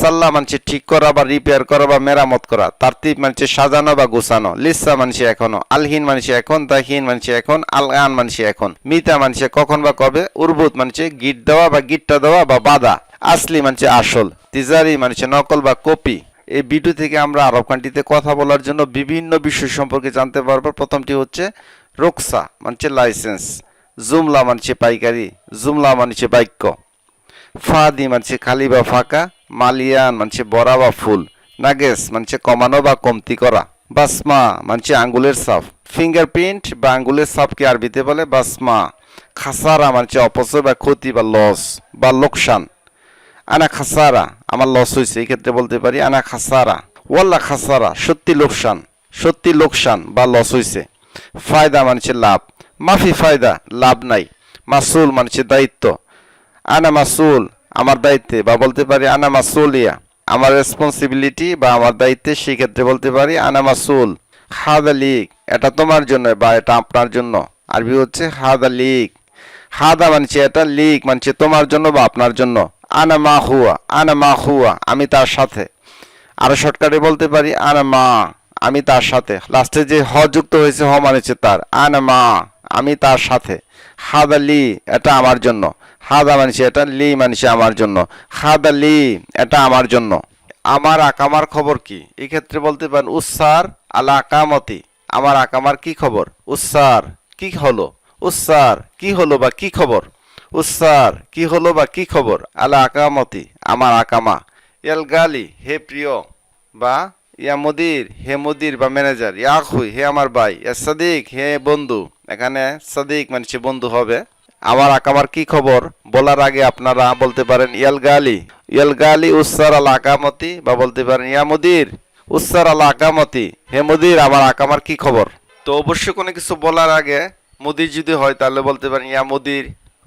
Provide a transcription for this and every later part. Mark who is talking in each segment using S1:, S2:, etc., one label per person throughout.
S1: সাল্লা মানছে ঠিক করা বা রিপেয়ার করা বা মেরামত করা তারতিব মানছে সাজানো বা গোছানো, লিসা মানছে এখনও, আলহীন মানছে এখন তাহীন মানছে এখন, আলগান মানছে এখন, মিতা মানছে কখন বা কবে, উর্বুত মানছে গিট দেওয়া বা গিটটা দেওয়া বা বাদা আসলি মানছে আসল, তিজারি মানছে নকল বা কপি। এই ভিডিও থেকে আমরা আরব কান্ট্রিতে কথা বলার জন্য বিভিন্ন বিষয় সম্পর্কে জানতে পারব। প্রথমটি হচ্ছে রোকসা মানছে লাইসেন্স জুমলা মানছে পাইকারি, জুমলা মানছে বাক্য, ফাদি মানছে খালি বা ফাঁকা মালিয়ান মানছে বড়া বা ফুল নাগেস মানছে কমানো বা কমতি করা, বাসমা, মানছে আঙ্গুলের সাফ, ফিঙ্গারপ্রিন্ট বা আঙ্গুলের সাফকে আরবিতে বলে বাসমা, খাসারা, মানছে অপচয় বা ক্ষতি বা লস বা লোকসান। আনা খাসারা, আমার লস হয়েছে, এই ক্ষেত্রে বলতে পারি আনা খাসারা। ওয়াল্লা খাসারা, সত্যি লোকসান সত্যি লোকসান বা লস হয়েছে। ফায়দা, মানছে লাভ, মাফি ফায়দা, লাভ নাই, মাসুল, মানছে দায়িত্ব। আনা মাসুল আমার দায়িত্বে বা বলতে পারি আনা মাসুলিয়া আমার রেসপন্সিবিলিটি বা আমার দায়িত্বে সেই ক্ষেত্রে বলতে পারি আনা মাসুল। লিগ, এটা তোমার জন্য বা এটা আপনার জন্য। আরবি হচ্ছে হাদা লিগ। হাদা মানছে এটা লিগ, মানছে তোমার জন্য বা আপনার জন্য। আনা মা হুয়া, আনা মা হুয়া, আমি তার সাথে। আরও শর্টকাটে বলতে পারি আনা মা, আমি তার সাথে। লাস্টে যে হ যুক্ত হয়েছে, হ মানেছে তার। আনা মা, আমি তার সাথে। হাদা লি, এটা আমার জন্য। হাদা মানছে এটা লি মানছে আমার জন্য। হাদা লি, এটা আমার জন্য। আমার আকামার খবর কি? এক্ষেত্রে বলতে পারেন, উসার আলা আকামতি। আমার আকামার কি খবর? উসার কি হলো? উসার কি হলো বা কি খবর? উসার কি হলো বা কি খবর? আলা আকামতি, আমার আকামা। এল গালি, হে প্রিয় বা ইয়া মুদির, হে মুদির বা ম্যানেজার ইয়া খুই হে আমার ভাই, ইয়া সাদিক, হে বন্ধু। এখানে সাদিক মানে সে বন্ধু হবে। আমার আকামার কি খবর? বলার আগে আপনারা বলতে পারেন, ইয়াল গালি। ইয়াল গালি উসার আল আকামতি বা বলতে পারেন, ইয়া মদির উসার আল আকামতি। হে মদির, আমার আকামার কি খবর? তো অবশ্যই কোনো কিছু বলার আগে মুদির যদি হয় তাহলে বলতে পারেন, ইয়া মুদির।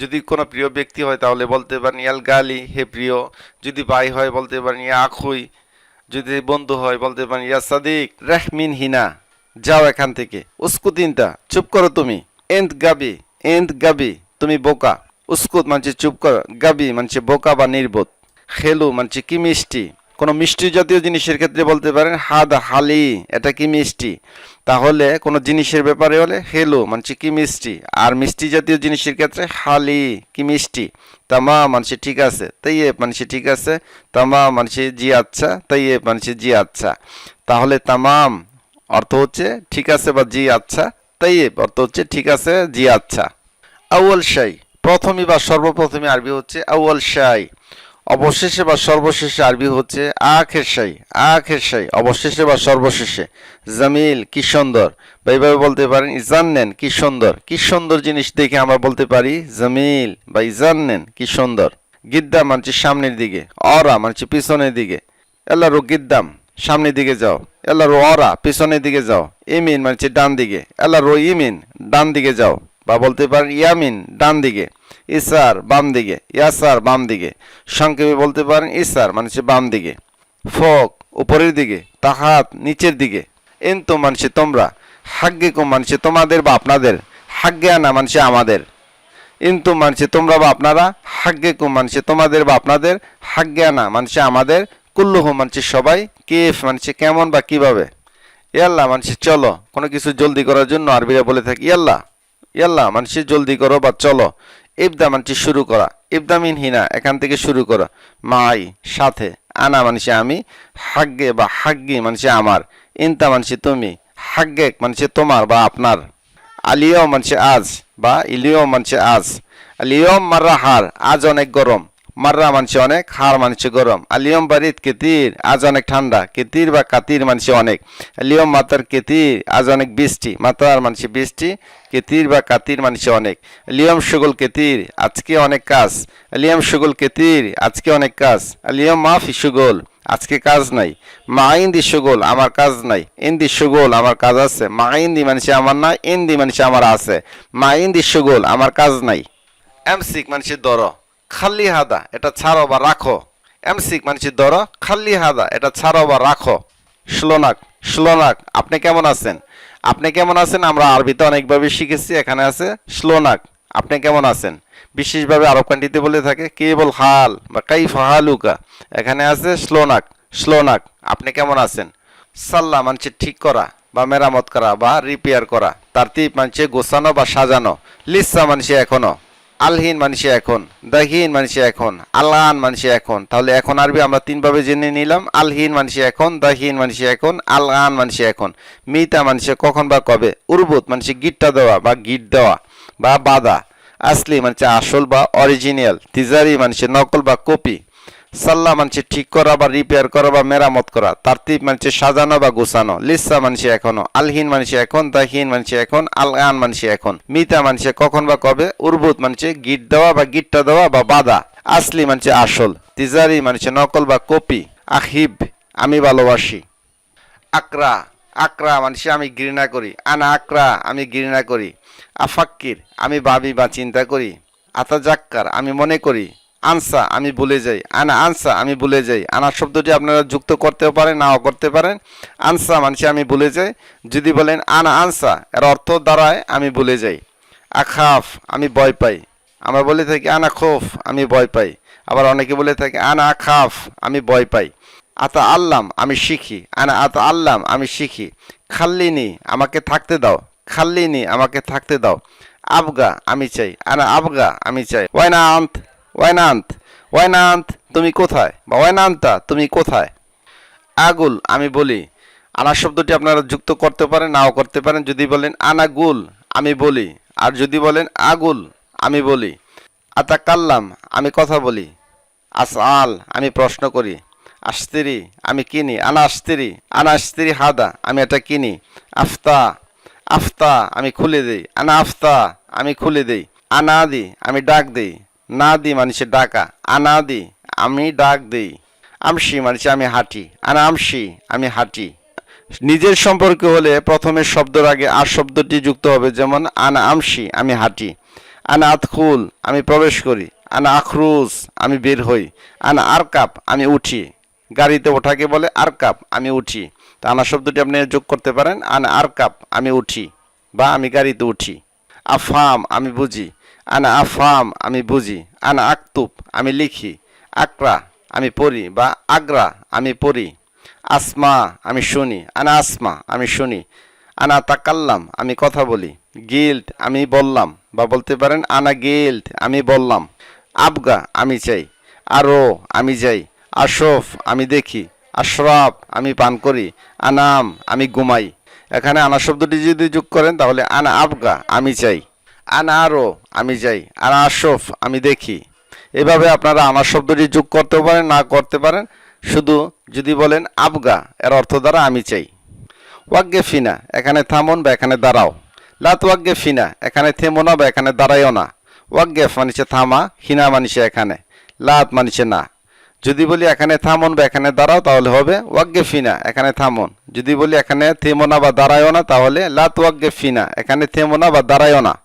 S1: যদি কোনো প্রিয় ব্যক্তি হয় তাহলে বলতে পারেন, ইয়াল গালি, হে প্রিয়। যদি ভাই হয় বলতে পারেন, ইয়া আখুই। যদি বন্ধু হয় বলতে পারেন ইয়া সাদিক, রেহমিন হিনা, যাও এখান থেকে। উস্কুতিনটা চুপ করো তুমি। এন্ড গাবি এন্ড গাবি, তুমি বোকা। উস্কুত মানছে চুপ করো, গাবি মানছে বোকা বা নির্বোধ। খেলু মানছে কি মিষ্টি। কোনো মিষ্টি জাতীয় জিনিসের ক্ষেত্রে বলতে পারেন, হাদ হালি, এটা কি মিষ্টি? তাহলে কোনো জিনিসের ব্যাপারে হলে হেলো মানছে কি মিষ্টি? আর মিষ্টি জাতীয় জিনিসের ক্ষেত্রে হালি, কি মিষ্টি? তামা মানছে ঠিক আছে। তাইয়ে মানছে ঠিক আছে। তামা মানছে জি আচ্ছা। তাইয়ে মানছে জি আচ্ছা। তাহলে তামাম, অর্থ হচ্ছে ঠিক আছে বা জি আচ্ছা। তাইয়ে অর্থ হচ্ছে ঠিক আছে, জি আচ্ছা। আউয়াল শাই, প্রথমই বা সর্বপ্রথমে আরবি হচ্ছে আউয়াল শাই। অবশেষে বা সর্বশেষে আরবি হচ্ছে আখের শাই আখের শাই, অবশেষে বা সর্বশেষে। জামিল, কি সুন্দর। বা এইভাবে বলতে পারেন, ইজান্নেন, কি সুন্দর। কি সুন্দর জিনিস দেখে আমরা বলতে পারি, জামিল বা ইজান্নেন, কি সুন্দর। গিদ্দা মানছে সামনের দিকে, অরা মানছে পিছনের দিকে। এল্লারো গিদ্দাম সামনের দিকে যাও। এল্লারো অরা, পিছনের দিকে যাও। ইমিন মানছে ডান দিকে। এল্লারো ইমিন, ডান দিকে যাও। বা বলতে পারেন ইয়ামিন ডান দিকে ইসার বাম দিকে ইয়াসার বাম দিকে সংক্ষেপে বলতে পারেন ইসার মানে হচ্ছে বাম দিকে ফক উপরের দিকে তাহাত নিচের দিকে এন্তু মানছে তোমরা হাগ্গে কো মানছে তোমাদের বা আপনাদের হাগ্গে আনা মানছে আমাদের ইন্তু মানছে তোমরা বা আপনারা হাগ্গে কো মানছে তোমাদের বা আপনাদের হাগ্গে আনা মানছে আমাদের কুল্লুহু মানছে সবাই কেফ মানছে কেমন বা কীভাবে ইয়াল্লাহ মানছে চলো কোনো কিছু জলদি করার জন্য আরবিরা বলে থাকি ইয়াল্লাহ ইয়াল্লাহ মানসি, জলদি করো বা চলো। ইবদা, মানসি, শুরু করা। ইবদা মিন হিনা, এখান থেকে শুরু করো। মাই, সাথে। আনা, মানসি, আমি। হাগ্গে বা হাগ্গি, মানসি, আমার। ইনতা, মানসি, তুমি। হাগ্গেক, মানসি, তোমার বা আপনার। আলিও মানসি, আজ বা ইলিও মানসি, আজ। আলিও মার্রা, হার। আজ অনেক গরম। মাররা মানছে অনেক হার মানছে গরম। আলিয়ম বারিত কেতির, আজ অনেক ঠান্ডা। কেতির বা কাতির মানছে অনেক। আলিয়ম মাতার কেতির, আজ অনেক বৃষ্টি। মাতার মানছে বৃষ্টি, কেতির বা কাতির মানছে অনেক। লিয়ম সুগল কেতির, আজকে অনেক কাজ। লিয়ম সুগল কেতির, আজকে অনেক কাজ। লিয়ম মাফি সুগল, আজকে কাজ নাই। মা ইন্দি সুগোল, আমার কাজ নাই। ইন্দি সুগোল, আমার কাজ আছে। মা ইন্দি মানুষে আমার না ইন্দি মানুষে আমার আছে। মা ইন্দি সুগল, আমার কাজ নাই। এমসিক মানুষের দর। খাল্লি হাদা, এটা ছাড়ো বা রাখো। এমসিক মানুষের দর খাল্লি হাদা, এটা ছাড়ো বা রাখো। শ্লোনাক শ্লোনাক আপনি কেমন আছেন? আপনি কেমন আছেন? আমরা আরবিতে অনেকভাবে শিখেছি, এখানে আছে শ্লোনাক আপনি কেমন আছেন? বিশেষভাবে আরব কান্ট্রিতে বলে থাকে, কেবল হাল, বা কাই ফাহালুকা এখানে আছে স্লোনাক স্লোনাক আপনি কেমন আছেন? সাল্লা মানছে ঠিক করা, বা মেরামত করা, বা রিপেয়ার করা। তার তিপ মানছে গোছানো বা সাজানো। লিসা মানছে এখনও। আলহীন মানুষে এখন, দহীন মানুষে এখন, আল্লাহন মানুষে এখন। তাহলে এখন আরবি আমরা তিনভাবে জেনে নিলাম, আলহীন মানুষে এখন, দহীন মানুষে এখন, আল্লাহন মানুষে এখন। মিতা মানুষে কখন বা কবে? উর্বুত মানুষে গিটটা দেওয়া বা গিট দেওয়া বা বাদা। আসলি মানুষে আসল বা অরিজিনাল তিজারি মানুষে নকল বা কপি সাল্লা মানছে ঠিক করা বা রিপেয়ার করা বা মেরামত করা, তারতিব মানছে সাজানো বা গোছানো, লিসা মানছে এখনও, আলহীন মানছে এখন, দাহীন মানছে এখন, আলগান মানছে এখন, মিতা মানছে কখন বা কবে, উর্বুত মানছে গিট দেওয়া বা গিটটা দেওয়া বা বাদা আসলি মানছে আসল, তিজারি মানছে নকল বা কপি আহিব আমি ভালোবাসি। আকরা আকরা মানুষে আমি ঘৃণা করি, আনা আকরা আমি ঘৃণা করি, আফাক্কির, আমি ভাবি বা চিন্তা করি আতা জাক্কার আমি মনে করি। আনসা, আমি ভুলে যাই। আনা আনসা, আমি ভুলে যাই। আনা শব্দটি আপনারা যুক্ত করতেও পারেন, নাও করতে পারেন। আনসা মানুষে আমি ভুলে যাই। যদি বলেন আনা আনসা, এর অর্থ দ্বারায় আমি ভুলে যাই। আখাফ, আমি ভয় পাই। আমরা বলে থাকি আনা খোফ, আমি ভয় পাই। আবার অনেকে বলে থাকে আনা আখাফ, আমি ভয় পাই। আতা আল্লাম, আমি শিখি। আনা আতা আল্লাম, আমি শিখি। খাল্লিনি, আমাকে থাকতে দাও। খাল্লিনি, আমাকে থাকতে দাও। আবগা, আমি চাই। আনা আবগা, আমি চাই। ওয়াইনান্ত ওয়াইনান্ত ওয়াইনান্ত তুমি কোথায়? বা ওয়াইনান্তা তুমি কোথায়? আগুল, আমি বলি। আনা শব্দটি আপনারা যুক্ত করতে পারেন, নাও করতে পারেন। যদি বলেন আনাগুল, আমি বলি। আর যদি বলেন আগুল, আমি বলি। আতা কাল্লাম আমি কথা বলি। আসআল আমি প্রশ্ন করি। আস্তিরি আমি কিনি। আনা আস্তিরি আনা আস্তিরি হাদা, আমি এটা কিনি। আফতা আফতা, আমি খুলে দেই। আনা আফতা আমি খুলে দেই। আনাদি, আমি ডাক দেই। না দি মানুষের ডাকা আনাদি আমি ডাক দিই। আমসি মানুষে আমি হাঁটি, আনা আমসি, আমি হাঁটি। নিজের সম্পর্কে হলে প্রথমে শব্দের আগে আর শব্দটি যুক্ত হবে, যেমন আনা আমসি, আমি হাঁটি। আনা আতখুল আমি প্রবেশ করি। আনা আখরুজ, আমি বের হই। আনা আরকাপ, আমি উঠি। গাড়িতে ওঠাকে বলে আরকাপ, আমি উঠি। তা আনা শব্দটি আপনি যোগ করতে পারেন, আনা আরকাপ, আমি উঠি বা আমি গাড়িতে উঠি। আফাম আমি বুঝি। আনা আফাম আমি বুঝি। আনা আক্তুব, আমি লিখি। আকরা, আমি পড়ি বা আগ্রা, আমি পড়ি। আসমা, আমি শুনি। আনা আসমা, আমি শুনি। আনা তাকাল্লাম, আমি কথা বলি। গিল্ড আমি বললাম বা বলতে পারেন আনা গিল্ড আমি বললাম। আবগা, আমি চাই। আরও আমি যাই। আশফ আমি দেখি। আশরাফ, আমি পান করি। আনাম, আমি ঘুমাই। এখানে আনা শব্দটি যদি যোগ করেন তাহলে আনা আবগা, আমি চাই। আনা আরও আমি যাই। আনা আশফ আমি দেখি। এভাবে আপনারা আনা শব্দটি যোগ করতে পারেন, না করতে পারেন। শুধু যদি বলেন, আবগা এর অর্থ দ্বারা আমি চাই। ওয়াগ্গে ফিনা এখানে থামুন বা এখানে দাঁড়াও। লাত ওয়াগ্গে ফিনা এখানে থেমো না বা এখানে দাঁড়াইও না। ওয়াগ্গেফ মানিছে থামা, হিনা মানিছে এখানে। লাত মানিছে না। যদি বলি, এখানে থামুন বা এখানে দাঁড়াও তাহলে হবে, ওয়াগ্গে ফিনা এখানে থামুন। যদি বলি, এখানে থেমো না বা দাঁড়াইও না তাহলে লাত ওয়াগ্গে ফিনা এখানে থেমো না বা দাঁড়াইও না।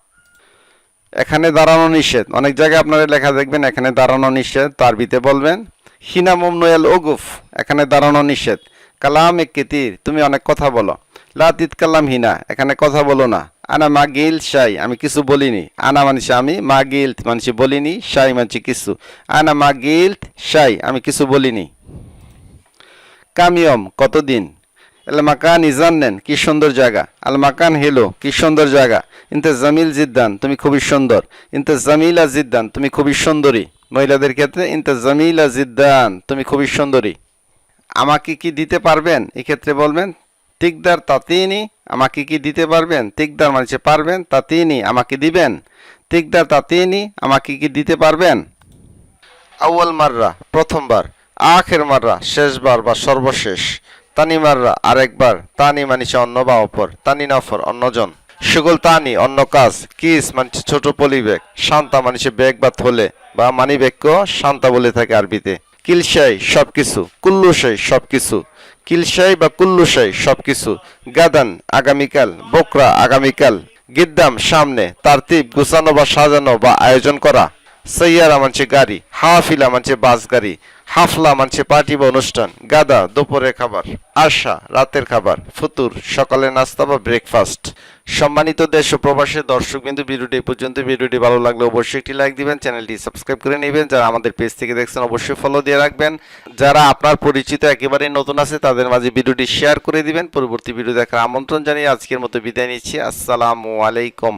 S1: এখানে দাঁড়ানো নিষেধ। অনেক জায়গায় আপনারা লেখা দেখবেন, এখানে দাঁড়ানো নিষেধ। তার তারবিতে বলবেন হিনা মমনুয়েল ওগুফ এখানে দাঁড়ানো নিষেধ। কালাম কেতির তুমি অনেক কথা বলো। লাতিত কালাম হিনা এখানে কথা বলো না। আনা মা গিল শাই আমি কিছু বলিনি। আনা মানছি আমি, মা গিল মানছি বলিনি, শাই মানছি কিছু। আনা মা গিল শাই আমি কিছু বলিনি। কামিয়ম কতদিন? এল মাকান ইজান্নেন, কি সুন্দর জায়গা। আল মাকান হেলো, কি সুন্দর জায়গা। ইনতে জামিল জিদ্দান, তুমি খুবই সুন্দর। ইনতে জামিলা জিদ্দান, তুমি খুবই সুন্দরী। মহিলাদের ক্ষেত্রে ইনতে জামিলা জিদ্দান, তুমি খুবই সুন্দরী। আমাকে কি দিতে পারবেন? এক্ষেত্রে বলবেন, তিকদার তাতিনি, আমাকে কি দিতে পারবেন? তিকদার মানে পারবেন, তাতিনি, আমাকে দিবেন। তিকদার তাতিনি, আমাকে কি দিতে পারবেন? আউয়াল মাররা, প্রথমবার। আখের মাররা, শেষবার বা সর্বশেষ। তানি মাররা আরেকবার, তানি মানিছে অন্য বা অপর, তানি নফর অন্যজন। সুগল তানি, অন্য কাজ, কিস মানছে ছোট পলিবেগ শান্তা মানিছে বেগ বা থলে বা মানি শান্তা বলে থাকে আরবিতে। কিলশাই সবকিছু, কুল্লুশাই সবকিছু, কিলশাই বা কুল্লুশাই সবকিছু, গাদান আগামীকাল, বকরা আগামীকাল, গিদ্দাম সামনে, তারতিব গুছানো বা সাজানো বা আয়োজন করা। সৈয়ারা মানছে গাড়ি, হাফিলা মানছে বাস গাড়ি হাফলা মানছে পার্টি বা অনুষ্ঠান, গাদা, দুপুরের খাবার আশা রাতের খাবার, ফুতুর সকালের নাস্তা বা ব্রেকফাস্ট সম্মানিত দেশ ও প্রবাসের দর্শক বিন্দু, ভিডিওটি পর্যন্ত। ভিডিওটি ভালো লাগলে অবশ্যই একটি লাইক দিবেন, চ্যানেলটি সাবস্ক্রাইব করে নেবেন। যারা আমাদের পেজ থেকে দেখছেন, অবশ্যই ফলো দিয়ে রাখবেন। যারা আপনার পরিচিত একেবারেই নতুন আছে, তাদের মাঝে ভিডিওটি শেয়ার করে দিবেন। পরবর্তী ভিডিও দেখার আমন্ত্রণ জানিয়ে আজকের মতো বিদায় নিচ্ছি। আসসালামু আলাইকুম।